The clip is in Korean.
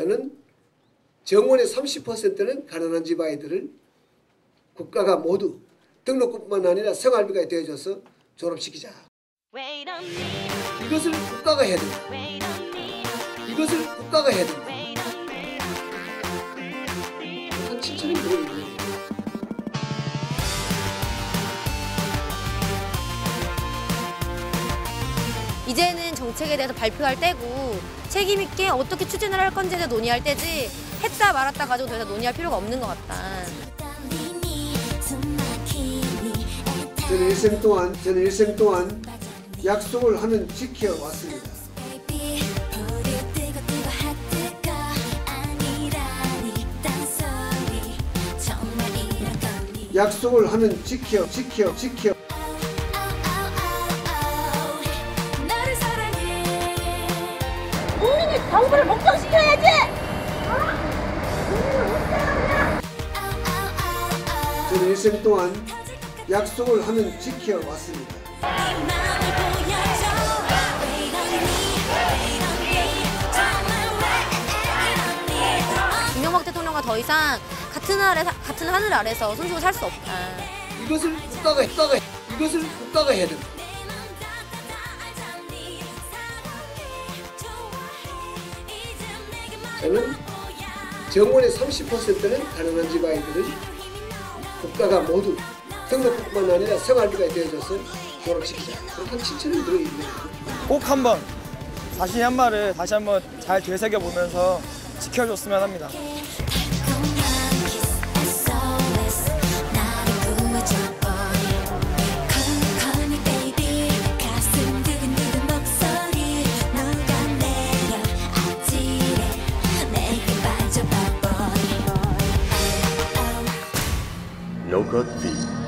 저는 정원의 30%는 가난한 집 아이들을 국가가 모두 등록금뿐만 아니라 생활비가 되어줘서 졸업시키자. 이것을 국가가 해야 된다. 이것을 국가가 해야 된다. 한 7천이 들어있는 이제는 정책에 대해서 발표할 때고 책임 있게 어떻게 추진을 할 건지에 대해 논의할 때지 했다 말았다 가지고 더 이상 논의할 필요가 없는 것 같다. 저는 일생 동안 저는 일생 동안 약속을 하면 지켜왔습니다. 약속을 하면 지켜 지켜 지켜 정부를 복종시켜야지! 저는 일생 동안 약속을 하면 지켜왔습니다. 이명박 대통령과 더 이상 같은 아래 같은 하늘 아래서 손주고 살 수 없다. 이것을 국가가 국가가 이것을 국가가 해야 된다. 저는 정원의 30%는 가난한 집 아이들을 국가가 모두 등록뿐만 아니라 생활비가 되어줘서 졸업시키자. 7천이 들어있는 거예요. 꼭 한번 자신의 한 말을 다시 한번 잘 되새겨 보면서 지켜줬으면 합니다. Nokot V.